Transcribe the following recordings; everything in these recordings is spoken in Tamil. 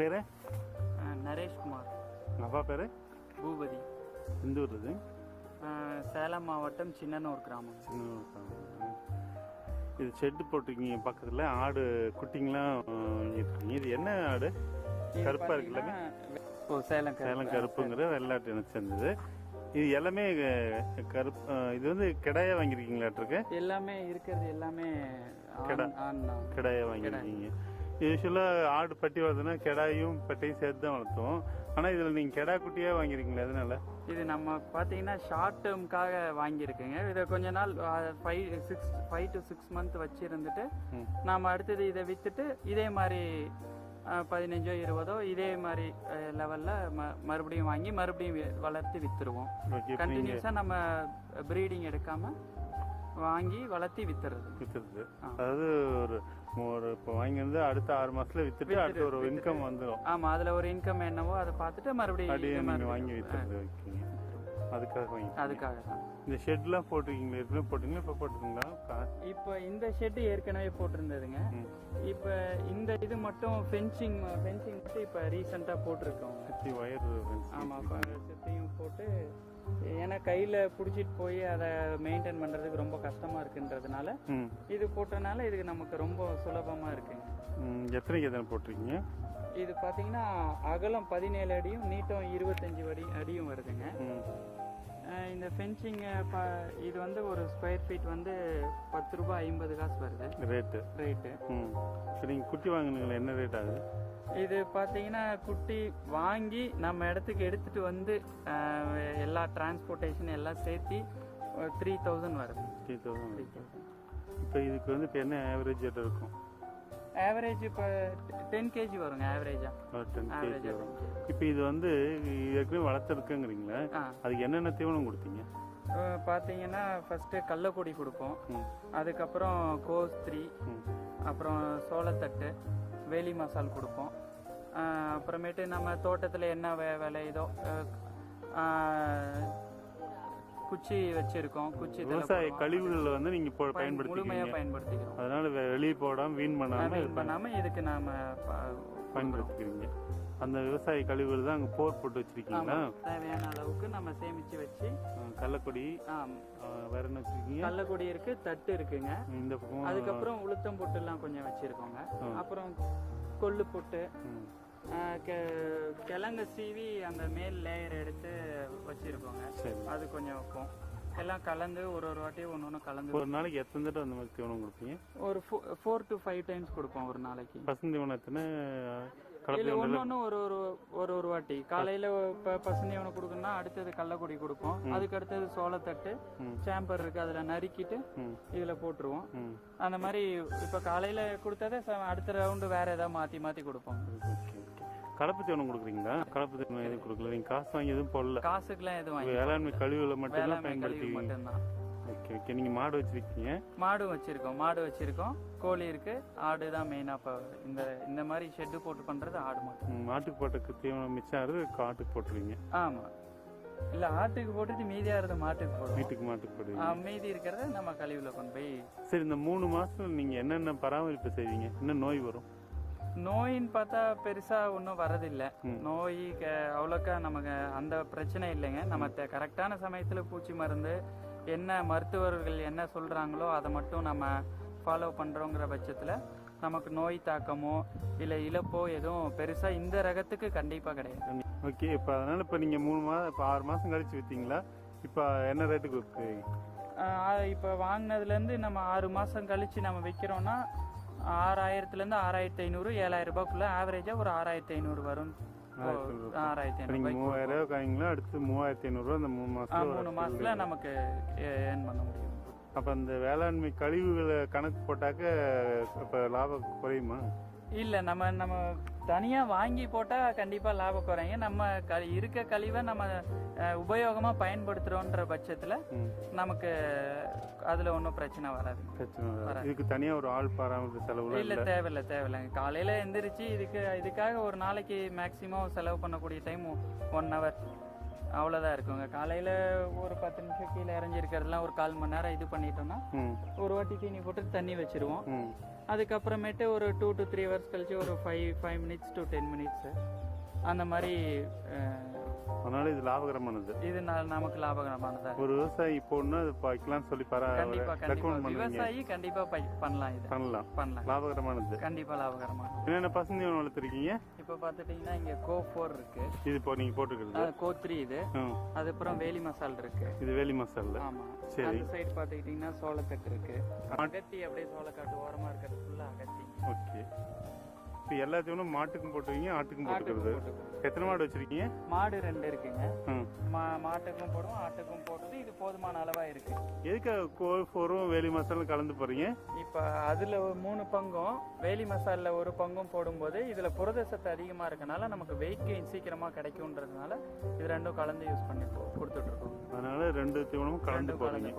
பேர்? நரேஷ்குமார் அப்பா பேர்? பூபதி. எந்த ஊர் இது? சேலம் மாவட்டம் சின்னனூர் கிராமம். சின்ன ஊர் தான். இது ஷெட்டு போட்டிருக்கீங்க பக்கத்தில் ஆடு குட்டிங்களாம் இருக்கீங்க இது என்ன ஆடு? கருப்பாக இருக்குல்ல ஓ சேலம். சேலம் கருப்புங்கிற வெள்ளாட்டு எனக்கு சேர்ந்தது இது எல்லாமே கருப்பு இது வந்து கிடாயா வாங்கியிருக்கீங்களாட்டிருக்கு எல்லாமே இருக்கிறது எல்லாமே கிடா. கிடாயா வாங்கியிருக்கீங்க. யூஸ்வலாக ஆடு பட்டி வளர்த்துனா கிடாயும் பட்டையும் சேர்த்து தான் வளர்த்துவோம் ஆனால் இதில் நீங்கள் கிடா குட்டியாக வாங்கியிருக்கீங்களா அதனால? இது நம்ம பார்த்தீங்கன்னா ஷார்ட் டேர்முக்காக வாங்கியிருக்குங்க. இதை கொஞ்ச நாள் five six five to six month வச்சிருந்துட்டு ம். நாம அடுத்தது இதை வித்துட்டு இதே மாதிரி பதினஞ்சோ இருபதோ இதே மாதிரி லெவல்ல மறுபடியும் வாங்கி மறுபடியும் வளர்த்து வித்துருவோம். ஓகே கண்டினியூஸா நம்ம ப்ரீடிங் எடுக்காம வாங்கி வளர்த்தி வித்துறது. வித்துறது. அதாவது ஒரு ஒரு இப்போ வாங்கியிருந்து அடுத்த ஆறு மாசத்துல வித்துட்டு அடுத்த ஒரு இன்கம் வந்துடும் ஆமா அதுல ஒரு இன்கம் என்னவோ அதை பார்த்துட்டு மறுபடியும் வாங்கி வித்துறது வைக்கீங்க அதுக்காக வாங்கி அதுக்காக தான் இந்த ஷெட்லாம் போட்டிருக்கீங்களா? ஏற்கனவே போட்டீங்களா இப்போ போட்டுருங்களா கா- இப்போ இந்த ஷெட் ஏற்கனவே போட்டிருந்ததுங்க. இப்போ இந்த இது மட்டும் ஃபென்சிங் ஃபென்சிங் மட்டும் இப்போ ரீசெண்டாக போட்டிருக்கோங்க. சுத்தி வயர் ஆமாம் சுற்றியும் போட்டு ஏன்னா கையில் பிடிச்சிட்டு போய் அதை மெயின்டைன் பண்ணுறதுக்கு ரொம்ப கஷ்டமாக இருக்குன்றதுனால இது போட்டனால இதுக்கு நமக்கு ரொம்ப சுலபமாக இருக்குங்க ம், எத்தனைக்கு எத்தனை போட்டிருக்கீங்க? இது பார்த்தீங்கன்னா அகலம் பதினேழு அடியும் நீட்டம் இருபத்தஞ்சி அடி அடியும் வருதுங்க. இந்த ஃபென்சிங் இது வந்து ஒரு ஸ்கொயர் ஃபீட் வந்து பத்து ரூபாய் ஐம்பது காசு வருது. ரேட்டு ரேட்டு ம். சரி நீங்கள் குட்டி வாங்குனீங்களா என்ன ரேட் ஆகுது? இது பார்த்தீங்கன்னா குட்டி வாங்கி நம்ம இடத்துக்கு எடுத்துட்டு வந்து எல்லா டிரான்ஸ்போர்ட்டேஷன் எல்லாம் சேர்த்து த்ரீ தௌசண்ட் வருது. த்ரீ தௌசண்ட் இப்போ இதுக்கு வந்து இப்போ என்ன ஆவரேஜ் ரேட் இருக்கும்? ஆவரேஜ் இப்போ டென் கேஜி வருங்க ஆவரேஜா டென் கேஜி ஆவரேஜா வரும். இப்போ இது வந்து ஏற்கனவே வளர்த்துருக்குங்கிறீங்களா அதுக்கு என்னென்ன தீவனம் கொடுத்தீங்க? பார்த்தீங்கன்னா ஃபர்ஸ்ட் கள்ளக்கொடி கொடுப்போம். அதுக்கப்புறம் கோஸ் த்ரீ ம். அப்புறம் சோளத்தட்டு வேலி மசால் கொடுப்போம். அப்புறமேட்டு நம்ம தோட்டத்தில் என்ன வே விளையுதோ குச்சி வச்சிருக்கோம். குச்சி விவசாய. கழிவுகளை வந்து நீங்க போ- பயன் முழுமையா பயன்படுத்திக்கிறோம். அதனால வெளியே போடாம வீண் பண்ணாம வீண் பண்ணாம இதுக்கு நாம பயன்படுத்திக்கிறீங்க. அந்த விவசாய கழிவுகள் தான் அங்க போர் போட்டு வச்சிருக்கீங்களா? தேவையான அளவுக்கு நம்ம சேமிச்சு வச்சு கள்ளக்கொடி வேற என்ன வச்சிருக்கீங்க? கள்ளக்கொடி இருக்கு தட்டு இருக்குங்க. இந்த பக்கம் அதுக்கப்புறம் உளுத்தம் பொட்டு எல்லாம் கொஞ்சம் வச்சிருக்கோங்க. அப்புறம் கொள்ளு பொட்டு கிழங்கு சீவி அந்த மேல் லேயர் எடுத்து வச்சிருக்கோங்க. சரி. அது கொஞ்சம் வைப்போம். எல்லாம் கலந்து ஒரு ஒரு வாட்டி ஒன்று ஒன்று கலந்து ஒரு நாளைக்கு எத்தனை தடவை அந்த மாதிரி தீவனம் கொடுப்பீங்க? ஒரு ஃபோர் டு ஃபைவ் டைம்ஸ் கொடுப்போம் ஒரு நாளைக்கு. பசுந்த தீவனம் எத்தனை இல்ல ஒன்னு ஒண்ணு ஒரு ஒரு ஒரு ஒரு வாட்டி. காலையில இப்ப பசுந்தீவனம் கொடுக்கணும்னா அடுத்தது கள்ளக்குடி கொடுப்போம். அதுக்கு அடுத்தது சோளத்தட்டு. சாம்பர் இருக்கு அதுல நறுக்கிட்டு. இதுல போட்டுருவோம். அந்த மாதிரி இப்ப காலையில கொடுத்ததை அடுத்த ரவுண்டு வேற ஏதாவது மாத்தி மாத்தி கொடுப்போம். கலப்பு தீவனம் கொடுக்குறீங்களா? கலப்பு தீவனம் எதுவும் கொடுக்கல. நீங்க காசு வாங்கி எதுவும் போடல. காசுக்கெல்லாம் எதுவும் வாங்கி வேளாண்மை கழிவுகளை மட்டும் தான் வேளாண்மை கழிவு பயன்படுத்திக்கிறீங்க மட்டும்தான். Okay okay. நீங்க மாடு வச்சிருக்கீங்க. மாடும் வச்சிருக்கோம். மாடு வச்சிருக்கோம். கோழி இருக்கு. ஆடு தான் மெயினா இப்ப இந்த இந்த மாதிரி ஷெட்டு போட்டு பண்றது ஆடு மட்டும். ம், மாட்டுக்கு போட்ட தீவனம் மிச்சம் ஆகுது காட்டுக்கு போட்டுருவீங்க. ஆமா. இல்ல ஆட்டுக்கு போட்டுட்டு மீதியா இருந்த மாட்டுக்கு போடுவோம். வீட்டுக்கு மாட்டுக்கு போடுவீங்க. ஆ, மீதி இருக்கிறத நம்ம கழிவுல கொண்டு போய் சரி இந்த மூணு மாசத்துல நீங்க என்னென்ன பராமரிப்பு செய்வீங்க? என்ன நோய் வரும்? நோயின்னு பார்த்தா பெருசா ஒன்றும் வரதில்லை. நோய் அவ்வளோக்கா நமக்கு அந்த பிரச்சனை இல்லைங்க. நம்ம கரெக்டான சமயத்தில் பூச்சி மருந்து என்ன மருத்துவர்கள் என்ன சொல்றாங்களோ அதை மட்டும் நம்ம ஃபாலோ பண்றோங்கிற பட்சத்தில் நமக்கு நோய் தாக்கமோ இல்லை இழப்போ எதுவும் பெருசா இந்த ரகத்துக்கு கண்டிப்பா கிடையாது. ஓகே இப்போ அதனால இப்போ நீங்க மூணு மாதம் இப்போ ஆறு மாசம் கழிச்சு வித்தீங்களா? இப்போ என்ன ரேட்டுக்கு விற்கிறீங்க இப்போ வாங்கினதுலேருந்து நம்ம ஆறு மாசம் கழிச்சு நம்ம விற்கிறோம்னா ஆறாயிரத்துலேருந்து ஆறாயிரத்தி ஐநூறு ஏழாயிரம் ரூபாய்க்குள்ள ஆவரேஜாக ஒரு ஆறாயிரத்தி ஐநூறு வரும் ஆறாயிரத்தி ஐநூறு மூவாயிரம் ரூபாய் காய்ங்களா அடுத்து மூவாயிரத்தி ஐநூறுரூவா அந்த மூணு மாசத்துல மூணு மாசத்துல நமக்கு ஏர்ன் பண்ண முடியும். அப்ப அந்த வேளாண்மை கழிவுகளை கணக்கு போட்டாக்க இப்ப லாபம் குறையுமா? இல்ல நம்ம நம்ம தனியா வாங்கி போட்டா கண்டிப்பா லாபம் குறைங்க நம்ம க- இருக்க கழிவை நம்ம அஹ், உபயோகமா பயன்படுத்துறோன்ற பட்சத்துல. நமக்கு அதுல ஒன்றும் பிரச்சனை வராது. இதுக்கு தனியா ஒரு ஆள் பராமரிப்பு செலவுல இல்ல தேவையில்ல தேவையில்லைங்க காலையில எந்திரிச்சு இதுக்கு இதுக்காக ஒரு நாளைக்கு மேக்சிமம் செலவு பண்ணக்கூடிய டைம் ஒன் ஹவர் அவ்வளவுதான் இருக்குங்க. காலையில ஒரு பத்து நிமிஷம் கீழே இறங்கி இருக்கிறதுலாம் ஒரு கால் மணி நேரம் இது பண்ணிட்டோம்னா ஒரு வாட்டி தீனி போட்டு தண்ணி வச்சிருவோம். அதுக்கப்புறமேட்டு ஒரு டூ டு த்ரீ ஹவர்ஸ் கழிச்சு ஒரு five five minutes to ten minutes அந்த மாதிரி அதனால இது லாபகரமானது. இது நமக்கு லாபகரமானதா. ஒரு விவசாயி இப்போ அது வைக்கலாம்னு சொல்லி பர கண்டிப்பா கண்டிப்பா. ரெக்கமெண்ட் பண்ணுவீங்க. விவசாயி கண்டிப்பா பண்ணலாம் இது. பண்ணலாம். பண்ணலாம். லாபகரமானது. கண்டிப்பா லாபகரமான என்னென்ன பசுந்தீவனம் வளர்த்துருக்கீங்க? இப்போ பார்த்துட்டீங்கன்னா இங்க கோ ஃபோர் இருக்கு. இது இப்போ நீங்க போட்டுக்கிறது. கோ த்ரீ இது. அதுக்கப்புறம் வேலி மசால் இருக்கு. இது வேலி மசாலா. ஆமா. சரி. அந்த சைடு பார்த்துக்கிட்டிங்கன்னா சோளத்தட்டு இருக்கு. அகத்தி அப்படியே சோளக்காட்டு ஓரமா இருக்கிறது ஃபுல்லா அகத்தி. ஓகே. இப்போ எல்லாத்தையும் மாட்டுக்கும் போட்டுருவீங்க ஆட்டுக்கும் போட்டுக்கிறது. எத்தனை மாடு வச்சிருக்கீங்க? மாடு ரெண்டு இருக்குங்க. மாட்டுக்கும் போடுவோம் ஆட்டுக்கும் போடுறது. இது போதுமான அளவா இருக்கு எதுக்காக கோல் ஃபோரும் வேலி மசாலும் கலந்து போறீங்க இப்ப அதுல ஒரு மூணு பங்கும் வேலி மசால்ல ஒரு பங்கும் போடும்போது இதுல புரத சத்து அதிகமா இருக்கனால நமக்கு வெயிட் கெயின் சீக்கிரமா கிடைக்கும்ன்றதுனால இது ரெண்டும் கலந்து யூஸ் பண்ணி கொடுத்துட்டு இருக்கோம் அதனால ரெண்டு தீவனமும் கலந்து போறீங்க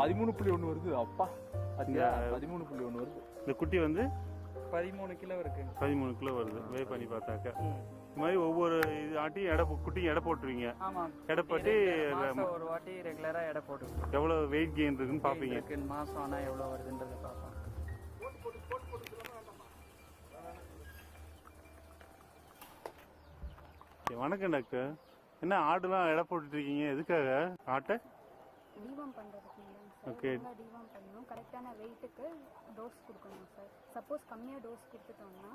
பதிமூணு புள்ளி ஒன்று வருது. அப்பா பாத்தியா? பதிமூணு புள்ளி ஒன்று வருது. இந்த குட்டி வந்து பதிமூணு கிலோ இருக்கு. பதிமூணு கிலோ வருது. வே பண்ணி பார்த்தாக்க. இந்த மாதிரி ஒவ்வொரு இது ஆட்டியும் எடை குட்டியும் எடை போட்டுருவீங்க. ஆமா எடை போட்டு ஒரு வாட்டி ரெகுலரா எடை போட்டு எவ்வளவு வெயிட் கெயின் இருக்குன்னு பாப்பீங்க மாசம் ஆனா எவ்வளவு வருதுன்றத பார்ப்போம். சரி, வணக்கம் டாக்டர். என்ன ஆடுலாம் எடை போட்டுட்டு இருக்கீங்க? எதுக்காக? ஆட்டை? டிவாம் பண்ணுறதுக்கு சார் Okay. நல்லா டிவாம் பண்ணணும். கரெக்டான வெயிட்டுக்கு டோஸ் கொடுக்கணும் சார் சப்போஸ் கம்மியாக டோஸ் கொடுத்துட்டோம்னா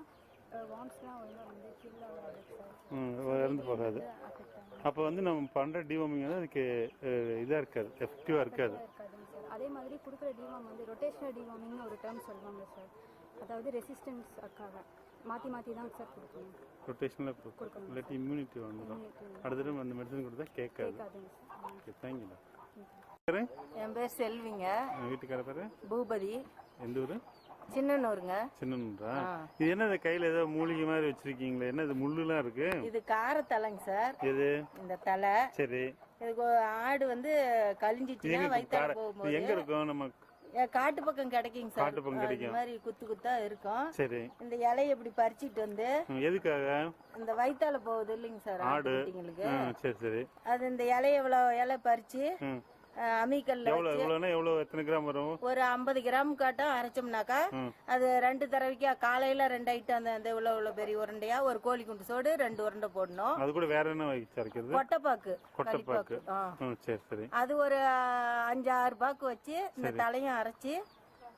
வார்ம்ஸ்லாம் ஒழுங்காக வந்து கில் ஆகாது சார் ம் இறந்து போகாது. அஃபெக்ட் ஆகும். அப்போ வந்து நம்ம பண்ற டிவாமிங் வந்து அதுக்கு அஹ், இதா இருக்காது. எஃபெக்டிவா இருக்காது. இருக்காதுங்க சார் அதே மாதிரி கொடுக்குற டிவாம் வந்து ரொட்டேஷனல் டிவாமிங்னு ஒரு டேர்ம் சொல்லுவாங்க சார் அதாவது ரெசிஸ்டன்ஸ் அக்காக மாற்றி மாற்றி தான் சார் கொடுக்கணும். ரொட்டேஷனில் கொடுக்கும் இல்லாட்டி இம்யூனிட்டி வந்துடும் அடுத்த டைம் அந்த மெடிசன் கொடுத்தா கேட்காது. கேட்காதுங்க sir okay thank you doctor என் பேர் செல்விங்க. வீட்டுக்கார பேரு? பூபதி. எந்த ஊரு? சின்னனூருங்க. சின்னன்றா இது என்ன இது கையில ஏதோ மூலிகை மாதிரி வச்சிருக்கீங்களே? என்ன இது முள்ளுலாம் இருக்கு? இது காரத்தலைங்க சார். எது? இந்த தலை. சரி. இதுக்கு ஆடு வந்து இது கழிஞ்சிச்சுன்னா கார- இது போகும்போது எங்க இருக்கும்? நம்ம காட்டு பக்கம் கிடைக்குங்க சார். காட்டு பக்கம் கிடைக்கும். மாதிரி குத்து குத்தா இருக்கும். சரி. இந்த இலையை இப்படி பறிச்சிட்டு வந்து எதுக்காக? இந்த வயிற்றால போகுது இல்லைங்க சார் ஆடு. சரி சரி. அது இந்த இலைய இவ்வளவு இலை பறிச்சு அம்மிக்கல்ல எத்தனை கிராம் வரும்? ஒரு ஐம்பது கிராம் காட்டும் அரைச்சோம்னாக்கா. அது ரெண்டு தடவைக்கா காலையில ரெண்டு ஐட்டம் அந்த அந்த இவ்வளவு இவ்வளவு பெரிய உருண்டையா ஒரு கோழி குண்டு சோடு ரெண்டு உருண்டை போடணும். அது கூட வேற என்ன கொட்டைப்பாக்கு கொட்டைப்பாக்கு. சரி சரி. அது ஒரு அஞ்சு ஆறு பாக்கு வச்சு இந்த தலையும் அரைச்சி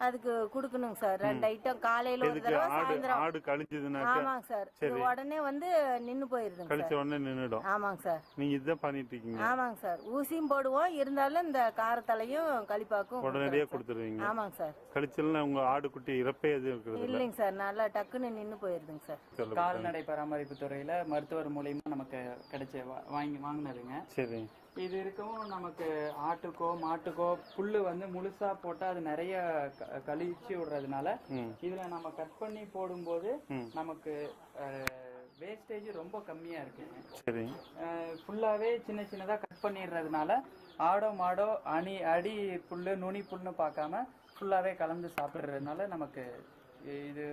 அதுக்கு கொடுக்கணுங்க சார் ரெண்டு ஐட்டம் காலையில ஒரு தடவை சாயந்தரம். ஆடு கழிஞ்சதுனாக்க ஆமாங்க சார் இது உடனே வந்து நின்னு போயிருதுங்க கழிச்ச உடனே நின்னுடும். ஆமாங்க சார் நீங்க இதுதான் பண்ணிட்டு இருக்கீங்க. ஆமாங்க சார் ஊசியும் போடுவோம். இருந்தாலும் இந்த காரத்தலையும் களிப்பாக்கும் உடனடியே கொடுத்துருவீங்க. ஆமாங்க சார் கழிச்சல்னா உங்க ஆடு குட்டி இறப்பே எதுவும் இருக்கிறது இல்ல இல்லைங்க சார் நல்லா டக்குன்னு நின்னு போயிருதுங்க சார். கால்நடை பராமரிப்பு துறையில மருத்துவர் மூலியமா நமக்கு கிடைச்ச வாங்கி வாங்கினதுங்க. சரி. இது இருக்கவும் நமக்கு ஆட்டுக்கோ மாட்டுக்கோ புல்லு வந்து முழுசா போட்டா அது நிறைய கழிச்சு விடுறதுனால இதுல நம்ம கட் பண்ணி போடும்போது. நமக்கு வேஸ்டேஜ் ரொம்ப கம்மியா இருக்குங்க சரி. ஃபுல்லாவே சின்ன சின்னதா கட் பண்ணிடுறதுனால ஆடோ மாடோ அணி அடி புல்லு நுனி புல்லுன்னு பார்க்காம ஃபுல்லாவே கலந்து சாப்பிடுறதுனால நமக்கு இது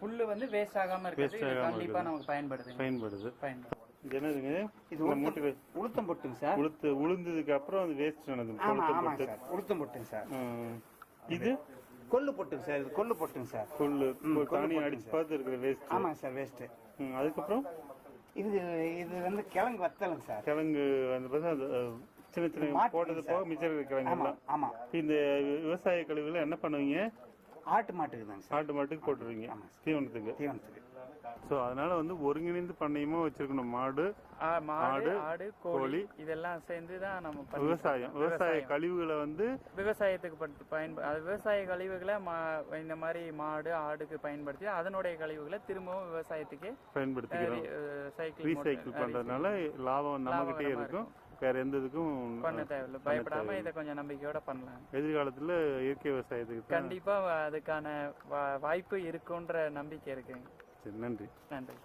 புல்லு வந்து வேஸ்ட் ஆகாம ஆகாம கண்டிப்பா நமக்கு பயன்படுதுங்க. பயன்படுது. பயன்படுது. இது என்னதுங்க? இது மூட்டுக்கு உளுத்தம் பொட்டுங்க சார். உளுத்து உளுந்ததுக்கு அப்புறம் அது வேஸ்ட் ஆனது ஆமாங்க போட்டு. உளுத்தம் பொட்டுங்க சார். இது? கொள்ளு பொட்டுங்க சார். இது கொள்ளு பொட்டுங்க சார். கொள்ளு. கொள்ளு தனி அடிச்சு பார்த்து இருக்கிற வேஸ்ட் ஆமாங்க சார் வேஸ்ட்டு அதுக்கப்புறம்? இது இது வந்து கிழங்கு வத்தலுங்க சார். கிழங்கு அந்த சின்ன சின்ன மாட்டு போட்டது போக மிச்சம் இருக்கிற கிழங்கு ஆமா இந்த விவசாய கழிவுகளை என்ன பண்ணுவீங்க? ஆட்டு மாட்டுக்கு தாங்க சார். ஆட்டு மாட்டுக்கு போட்டுருவீங்க. தீவனத்துக்கு. தீவனத்துக்கு. ஸோ அதனால வந்து ஒருங்கிணைந்து பண்ணையமா வச்சிருக்கணும். மாடு மாடு ஆடு, கோழி. இதெல்லாம் சேர்ந்து தான் நம்ம விவசாயம் விவசாய கழிவுகளை வந்து விவசாயத்துக்கு படுத்து பயன்ப அது விவசாய கழிவுகளை இந்த மாதிரி மாடு ஆடுக்கு பயன்படுத்தி அதனுடைய கழிவுகளை திரும்பவும் விவசாயத்துக்கு பயன்படுத்திக்கிறோம். சைக்கிள் ரீசைக்கிள் பண்றதுனால லாபம் நம்மகிட்டே இருக்கும். வேற எந்த இதுக்கும் பண்ண தேவையில்லை. பயப்படாம இதை கொஞ்சம் நம்பிக்கையோட பண்ணலாம். எதிர்காலத்துல இயற்கை விவசாயத்துக்கு கண்டிப்பா அதுக்கான வாய்ப்பு இருக்குன்ற நம்பிக்கை இருக்குங்க சரி நன்றி. நன்றி.